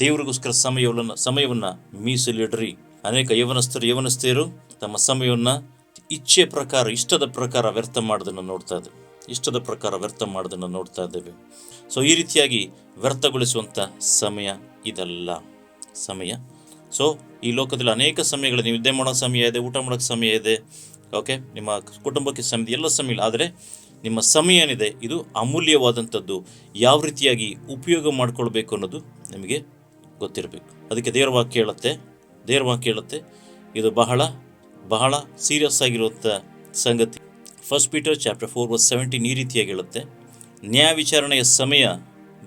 ದೇವರಿಗೋಸ್ಕರ ಸಮಯವನ್ನು ಸಮಯವನ್ನು ಮೀಸಲಿಡ್ರಿ. ಅನೇಕ ಯವನಸ್ಥರು, ಯವನಸ್ಥೆಯರು ತಮ್ಮ ಸಮಯವನ್ನು ಇಚ್ಛೆ ಪ್ರಕಾರ, ಇಷ್ಟದ ಪ್ರಕಾರ ವ್ಯರ್ಥ ಮಾಡೋದನ್ನು ನೋಡ್ತಾ ಇದ್ದೇವೆ ಇಷ್ಟದ ಪ್ರಕಾರ ವ್ಯರ್ಥ ಮಾಡೋದನ್ನು ನೋಡ್ತಾ ಇದ್ದೇವೆ. ಸೊ ಈ ರೀತಿಯಾಗಿ ವ್ಯರ್ಥಗೊಳಿಸುವಂಥ ಸಮಯ ಇದಲ್ಲ. ಸಮಯ. ಸೊ ಈ ಲೋಕದಲ್ಲಿ ಅನೇಕ ಸಮಯಗಳು, ನೀವು ನಿದ್ದೆ ಮಾಡೋ ಸಮಯ ಇದೆ, ಊಟ ಮಾಡೋಕ್ಕೆ ಸಮಯ ಇದೆ ಓಕೆ ನಿಮ್ಮ ಕುಟುಂಬಕ್ಕೆ ಸಮಯ ಎಲ್ಲ ಸಮಯ ಇಲ್ಲ ಆದರೆ ನಿಮ್ಮ ಸಮಯ ಏನಿದೆ, ಇದು ಅಮೂಲ್ಯವಾದಂಥದ್ದು. ಯಾವ ರೀತಿಯಾಗಿ ಉಪಯೋಗ ಮಾಡಿಕೊಳ್ಬೇಕು ಅನ್ನೋದು ನಿಮಗೆ ಗೊತ್ತಿರಬೇಕು. ಅದಕ್ಕೆ ದೇವರ ವಾಕ್ಯ ಹೇಳುತ್ತೆ, ದೇವರ ವಾಕ್ಯ ಹೇಳುತ್ತೆ. ಇದು ಬಹಳ ಬಹಳ ಸೀರಿಯಸ್ ಆಗಿರುವಂಥ ಸಂಗತಿ. First Peter chapter four verse seventeen ಈ ರೀತಿಯಾಗಿ ಹೇಳುತ್ತೆ. ನ್ಯಾಯ ವಿಚಾರಣೆಯ ಸಮಯ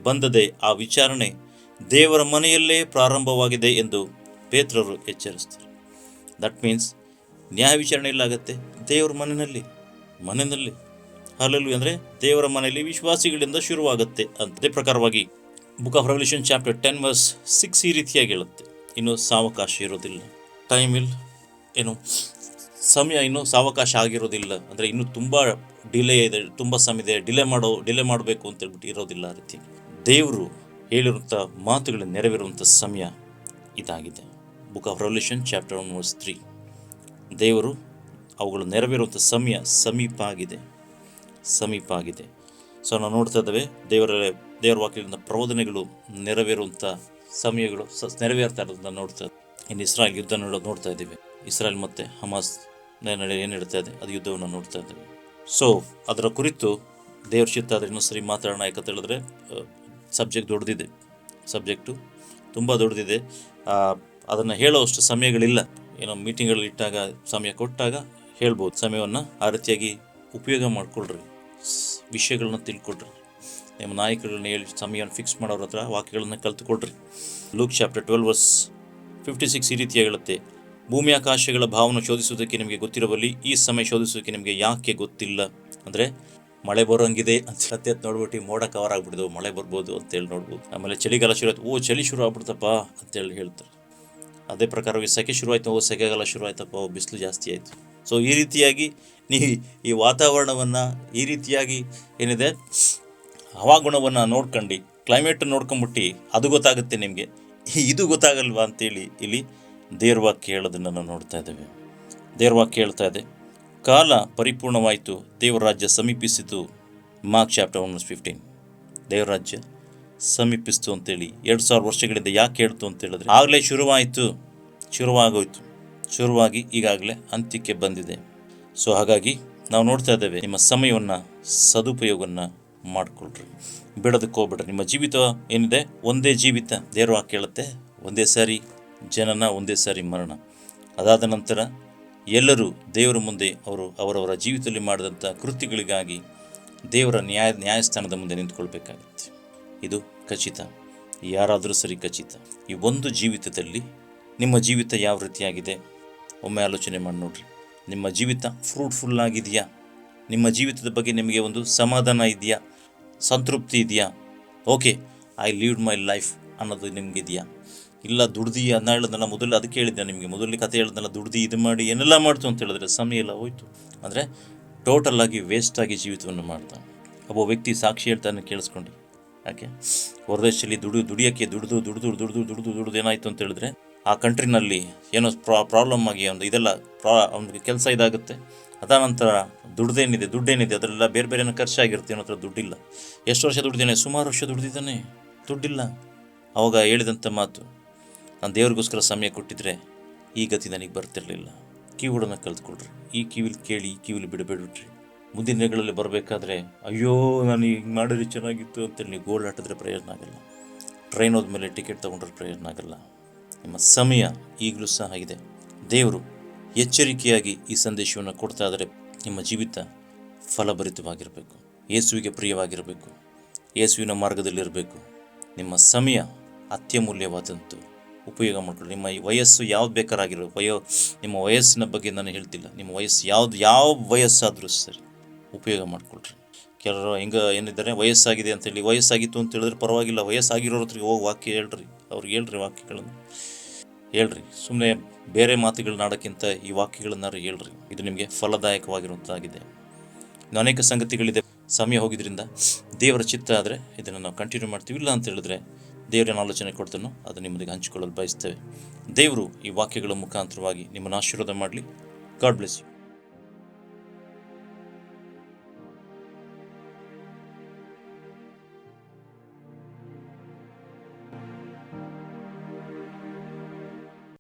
ಬಂದದೆ ಆ ವಿಚಾರಣೆ ದೇವರ ಮನೆಯಲ್ಲೇ ಪ್ರಾರಂಭವಾಗಿದೆ ಎಂದು ಪೇತ್ರರು ಎಚ್ಚರಿಸ್ತಾರೆ ದಟ್ ಮೀನ್ಸ್ ನ್ಯಾಯ ವಿಚಾರಣೆ ಎಲ್ಲಾಗತ್ತೆ ದೇವರ ಮನೆಯಲ್ಲಿ ಮನೆಯಲ್ಲಿ. ಹಾಲಲ್ಲಿ ಅಂದರೆ ದೇವರ ಮನೆಯಲ್ಲಿ ವಿಶ್ವಾಸಿಗಳಿಂದ ಶುರುವಾಗುತ್ತೆ ಅದೇ ಪ್ರಕಾರವಾಗಿ book of Revelation chapter ten verse six ಈ ರೀತಿಯಾಗಿ ಹೇಳುತ್ತೆ. ಇನ್ನು ಸಾವಕಾಶ ಇರೋದಿಲ್ಲ. ಟೈಮ್ ಇಲ್ಲ. ಏನು? ಸಮಯ ಇನ್ನೂ ಸಾವಕಾಶ ಆಗಿರೋದಿಲ್ಲ. ಅಂದರೆ ಇನ್ನೂ ತುಂಬ ಡಿಲೇ ಇದೆ, ತುಂಬ ಸಮಯ ಇದೆ. ಡಿಲೇ ಮಾಡೋ ಡಿಲೇ ಮಾಡಬೇಕು ಅಂತ ಹೇಳ್ಬಿಟ್ಟು ಇರೋದಿಲ್ಲ ಆ ರೀತಿ. ದೇವರು ಹೇಳಿರುವಂಥ ಮಾತುಗಳು ನೆರವೇರುವಂಥ ಸಮಯ ಇದಾಗಿದೆ. Book of Revelation chapter one verse three ದೇವರು ಅವುಗಳು ನೆರವೇರುವಂಥ ಸಮಯ ಸಮೀಪ ಆಗಿದೆ ಸಮೀಪ ಆಗಿದೆ ಸೊ ನಾವು ನೋಡ್ತಾ ಇದ್ದೇವೆ ದೇವರ ದೇವರ ವಾಕ್ಯದಿಂದ ಪ್ರಬೋಧನೆಗಳು ನೆರವೇರುವಂಥ ಸಮಯಗಳು ಸ, ನೆರವೇರ್ತಾ ಇರೋದನ್ನ ನೋಡ್ತಾ. ಇನ್ನು ಇಸ್ರಾಯಲ್ ಯುದ್ಧ ನೋಡೋದು ನೋಡ್ತಾ ಇದ್ದೀವಿ. ಇಸ್ರಾಯಲ್ ಮತ್ತು ಹಮಾಸ್ ನಡೆ ಏನು ಹೇಳ್ತಾ ಇದೆ? ಅದು ಯುದ್ಧವನ್ನು ನೋಡ್ತಾ ಇದ್ದೇವೆ. ಸೊ ಅದರ ಕುರಿತು ದೇವ್ರ ಚಿತ್ತ ಆದರೆ ಇನ್ನೂ ಸರಿ ಮಾತಾಡೋಣ ಯಾಕಂತ ಹೇಳಿದ್ರೆ ಸಬ್ಜೆಕ್ಟ್ ದೊಡ್ಡದಿದೆ. ಸಬ್ಜೆಕ್ಟು ತುಂಬ ದೊಡ್ಡದಿದೆ. ಅದನ್ನು ಹೇಳೋಷ್ಟು ಸಮಯಗಳಿಲ್ಲ. ಏನೋ ಮೀಟಿಂಗ್ಗಳಲ್ಲಿ ಇಟ್ಟಾಗ ಸಮಯ ಕೊಟ್ಟಾಗ ಹೇಳ್ಬೋದು. ಸಮಯವನ್ನು ಆ ರೀತಿಯಾಗಿ ಉಪಯೋಗ ಮಾಡಿಕೊಳ್ರಿ. ವಿಷಯಗಳನ್ನ ತಿಳ್ಕೊಡ್ರಿ ನಿಮ್ಮ ನಾಯಕಗಳನ್ನ ಹೇಳಿ ಸಮಯವನ್ನು ಫಿಕ್ಸ್ ಮಾಡೋರ ಹತ್ರ ವಾಕ್ಯಗಳನ್ನು ಕಲ್ತುಕೊಳ್ರಿ. Luke chapter twelve verse fifty six ಈ ರೀತಿ ಹೇಳುತ್ತೆ. ಭೂಮಿ ಆಕಾಶಗಳ ಭಾವನ ಶೋಧಿಸುವುದಕ್ಕೆ ನಿಮಗೆ ಗೊತ್ತಿರಬಲ್ಲಿ ಈ ಸಮಯ ಶೋಧಿಸೋದಕ್ಕೆ ನಿಮಗೆ ಯಾಕೆ ಗೊತ್ತಿಲ್ಲ? ಅಂದರೆ ಮಳೆ ಬರೋಂಗಿದೆ ಅಂತ ಸತ್ಯ ನೋಡ್ಬಿಟ್ಟು ಮೋಡ ಕವರ್ ಆಗ್ಬಿಡ್ದು, ಮಳೆ ಬರ್ಬೋದು ಅಂತೇಳಿ ನೋಡ್ಬೋದು. ಆಮೇಲೆ ಚಳಿಗಾಲ ಶುರು ಆಯ್ತು. ಓ, ಚಳಿ ಶುರು ಆಗ್ಬಿಡ್ತಪ್ಪ ಅಂತೇಳಿ ಹೇಳ್ತಾರೆ. ಅದೇ ಪ್ರಕಾರವಾಗಿ ಸೆಕೆ ಶುರು ಆಯ್ತು, ಓ, ಸೆಕೆಗಾಲ ಶುರು ಆಯ್ತಪ್ಪ, ಓ, ಬಿಸಿಲು ಜಾಸ್ತಿ ಆಯಿತು. ಸೊ ಈ ರೀತಿಯಾಗಿ ನೀ ಈ ವಾತಾವರಣವನ್ನು ಈ ರೀತಿಯಾಗಿ ಏನಿದೆ, ಹವಾಗುಣವನ್ನು ನೋಡ್ಕೊಂಡು ಕ್ಲೈಮೇಟ್ ನೋಡ್ಕೊಂಬಿಟ್ಟು ಅದು ಗೊತ್ತಾಗುತ್ತೆ ನಿಮಗೆ. ಇದು ಗೊತ್ತಾಗಲ್ವಾ ಅಂತೇಳಿ ಇಲ್ಲಿ ದೇರ್ವಾಕ್ಯ ಹೇಳೋದನ್ನು ನೋಡ್ತಾ ಇದ್ದೇವೆ. ದೇರ್ವಾಕ್ಯ ಹೇಳ್ತಾ ಇದೆ ಕಾಲ ಪರಿಪೂರ್ಣವಾಯಿತು. ದೇವರ ರಾಜ್ಯ ಸಮೀಪಿಸಿತು. Mark chapter one fifteen. ದೇವರ ರಾಜ್ಯ ಸಮೀಪಿಸ್ತು ಅಂತೇಳಿ ಎರಡು ಸಾವಿರ ವರ್ಷಗಳಿಂದ ಯಾಕೆ ಹೇಳ್ತು ಅಂತ ಹೇಳಿದ್ರೆ ಆಗಲೇ ಶುರುವಾಯಿತು. ಶುರುವಾಗೋಯ್ತು. ಶುರುವಾಗಿ ಈಗಾಗಲೇ ಅಂತ್ಯಕ್ಕೆ ಬಂದಿದೆ. ಸೊ ಹಾಗಾಗಿ ನಾವು ನೋಡ್ತಾ ಇದ್ದೇವೆ, ನಿಮ್ಮ ಸಮಯವನ್ನು, ಸದುಪಯೋಗವನ್ನು ಮಾಡಿಕೊಳ್ರಿ. ಬಿಡೋದಕ್ಕೆ ಹೋಗ್ಬಿಡ್ರಿ. ನಿಮ್ಮ ಜೀವಿತ ಏನಿದೆ, ಒಂದೇ ಜೀವಿತ. ದೇವರು ಹಾಕಿ ಒಂದೇ ಸಾರಿ ಜನನ, ಒಂದೇ ಸಾರಿ ಮರಣ. ಅದಾದ ನಂತರ ಎಲ್ಲರೂ ದೇವರ ಮುಂದೆ ಅವರು ಅವರವರ ಜೀವಿತದಲ್ಲಿ ಮಾಡಿದಂಥ ಕೃತಿಗಳಿಗಾಗಿ ದೇವರ ನ್ಯಾಯ, ನ್ಯಾಯಸ್ಥಾನದ ಮುಂದೆ ನಿಂತ್ಕೊಳ್ಬೇಕಾಗತ್ತೆ. ಇದು ಖಚಿತ. ಯಾರಾದರೂ ಸರಿ ಖಚಿತ. ಈ ಒಂದು ಜೀವಿತದಲ್ಲಿ ನಿಮ್ಮ ಜೀವಿತ ಯಾವ ರೀತಿಯಾಗಿದೆ? ಒಮ್ಮೆ ಆಲೋಚನೆ ಮಾಡಿ ನೋಡ್ರಿ. ನಿಮ್ಮ ಜೀವಿತ ಫ್ರೂಟ್ಫುಲ್ ಆಗಿದೆಯಾ? ನಿಮ್ಮ ಜೀವಿತದ ಬಗ್ಗೆ ನಿಮಗೆ ಒಂದು ಸಮಾಧಾನ ಇದೆಯಾ? ಸಂತೃಪ್ತಿ ಇದೆಯಾ? Okay I lead my life ಅನ್ನೋದು ನಿಮಗಿದೆಯಾ? ಇಲ್ಲ ದುಡ್ದು ಅದನ್ನ ಹೇಳಿದ್ನಲ್ಲ ಮೊದಲು ಅದಕ್ಕೆ ಹೇಳಿದ್ದೆ ನಿಮಗೆ. ಮೊದಲನೇ ಕತೆ ಹೇಳಿದ್ನಲ್ಲ ದುಡ್ದು ಇದು ಮಾಡಿ ಏನೆಲ್ಲ ಮಾಡ್ತು ಅಂತ ಹೇಳಿದ್ರೆ ಸಮಯ ಎಲ್ಲ ಹೋಯ್ತು. ಅಂದರೆ ಟೋಟಲ್ ಆಗಿ ವೇಸ್ಟ್ ಆಗಿ ಜೀವಿತವನ್ನು ಮಾಡ್ತಾ. ಒಬ್ಬ ವ್ಯಕ್ತಿ ಸಾಕ್ಷಿ ಹೇಳ್ತಾನೆ ಕೇಳಿಸ್ಕೊಂಡು. ಯಾಕೆ? ಹೊರದೇಶದಲ್ಲಿ ದುಡಿ, ದುಡಿಯೋಕ್ಕೆ ದುಡ್ದು ದುಡ್ದು ದುಡ್ದು ದುಡ್ದು, ದುಡಿದು ಏನಾಯಿತು ಅಂತ ಹೇಳಿದ್ರೆ ಆ ಕಂಟ್ರಿನಲ್ಲಿ ಏನೋ ಪ್ರಾ ಪ್ರಾಬ್ಲಮ್ ಆಗಿ ಒಂದು ಇದೆಲ್ಲ ಪ್ರಾ ಅವ್ನಿಗೆ ಕೆಲಸ ಇದಾಗುತ್ತೆ. ಅದಾನಂತರ ನಂತರ ದುಡ್ದೇನಿದೆ, ದುಡ್ಡೇನಿದೆ, ಅದರೆಲ್ಲ ಬೇರೆ ಬೇರೆ ಏನೋ ಖರ್ಚಾಗಿರುತ್ತೆ ಏನೋ ಹತ್ರ ದುಡ್ಡಿಲ್ಲ. ಎಷ್ಟು ವರ್ಷ ದುಡ್ದಿದ್ದಾನೆ? ಸುಮಾರು ವರ್ಷ ದುಡ್ದಿದ್ದಾನೆ. ದುಡ್ಡಿಲ್ಲ. ಅವಾಗ ಹೇಳಿದಂಥ ಮಾತು. ನಾನು ದೇವ್ರಿಗೋಸ್ಕರ ಸಮಯ ಕೊಟ್ಟಿದ್ರೆ ಈ ಗತಿ ನನಗೆ ಬರ್ತಿರಲಿಲ್ಲ. ಕಿವಿಗಳನ್ನು ಕಲ್ತ್ಕೊಳ್ರಿ ಈ ಕಿವಿಲಿ ಕೇಳಿ, ಈ ಕಿವಿಲಿ ಬಿಡಬೇಡ್ರಿ ಮುಂದಿನ ದಿನಗಳಲ್ಲಿ ಬರಬೇಕಾದ್ರೆ, ಅಯ್ಯೋ, ನಾನು ಹಿಂಗೆ ಮಾಡಿದ್ರೆ ಚೆನ್ನಾಗಿತ್ತು ಅಂತೇಳಿ ನೀವು ಗೋಲ್ ಆಟದ್ರೆ ಪ್ರಯೋಜನ ಆಗಲ್ಲ. ಟ್ರೈನ್ ಹೋದ್ಮೇಲೆ ಟಿಕೆಟ್ ತೊಗೊಂಡ್ರೆ ಪ್ರಯೋಜನ ಆಗಲ್ಲ. ನಿಮ್ಮ ಸಮಯ ಈಗಲೂ ಸಹ ಇದೆ ದೇವರು ಎಚ್ಚರಿಕೆಯಾಗಿ ಈ ಸಂದೇಶವನ್ನು ಕೊಡ್ತಾ ಇದ್ದರೆ. ನಿಮ್ಮ ಜೀವಿತ ಫಲಭರಿತವಾಗಿರಬೇಕು. ಯೇಸುವಿಗೆ ಪ್ರಿಯವಾಗಿರಬೇಕು. ಯೇಸುವಿನ ಮಾರ್ಗದಲ್ಲಿರಬೇಕು. ನಿಮ್ಮ ಸಮಯ ಅತ್ಯಮೂಲ್ಯವಾದಂತು ಉಪಯೋಗ ಮಾಡ್ಕೊಳ್ಳಿ. ನಿಮ್ಮ ವಯಸ್ಸು ಯಾವ್ದು ಬೇಕಾರಾಗಿರೋ ವಯೋ, ನಿಮ್ಮ ವಯಸ್ಸಿನ ಬಗ್ಗೆ ನಾನು ಹೇಳ್ತಿಲ್ಲ. ನಿಮ್ಮ ವಯಸ್ಸು ಯಾವ್ದು, ಯಾವ ವಯಸ್ಸಾದರೂ ಸರಿ ಉಪಯೋಗ ಮಾಡ್ಕೊಳ್ರಿ. ಕೆಲವರು ಹಿಂಗೆ, ಏನಿದ್ದಾರೆ, ವಯಸ್ಸಾಗಿದೆ ಅಂತೇಳಿ ವಯಸ್ಸಾಗಿತ್ತು ಅಂತ ಹೇಳಿದ್ರೆ ಪರವಾಗಿಲ್ಲ ವಯಸ್ಸಾಗಿರೋ ಹತ್ರ ಹೋಗಿ ವಾಕ್ಯ ಹೇಳ್ರಿ. ಅವ್ರಿಗೆ ಹೇಳ್ರಿ ವಾಕ್ಯಗಳನ್ನು. ಹೇಳ್ರಿ. ಸುಮ್ಮನೆ ಬೇರೆ ಮಾತುಗಳನ್ನ ಆಡೋಕ್ಕಿಂತ ಈ ವಾಕ್ಯಗಳನ್ನಾರು ಹೇಳ್ರಿ. ಇದು ನಿಮಗೆ ಫಲದಾಯಕವಾಗಿರುವಂತಾಗಿದೆ. ಇನ್ನು ಅನೇಕ ಸಂಗತಿಗಳಿದೆ. ಸಮಯ ಹೋಗಿದ್ರಿಂದ ದೇವರ ಚಿತ್ತ ಆದರೆ ಇದನ್ನು ನಾವು ಕಂಟಿನ್ಯೂ ಮಾಡ್ತೀವಿ. ಇಲ್ಲ ಅಂತ ಹೇಳಿದ್ರೆ ದೇವರೇನು ಆಲೋಚನೆ ಕೊಡ್ತೇನೋ ಅದು ನಿಮ್ಮದಿಗೆ ಹಂಚಿಕೊಳ್ಳಲು ಬಯಸ್ತೇವೆ. ದೇವರು ಈ ವಾಕ್ಯಗಳ ಮುಖಾಂತರವಾಗಿ ನಿಮ್ಮನ್ನು ಆಶೀರ್ವಾದ ಮಾಡಲಿ. God bless you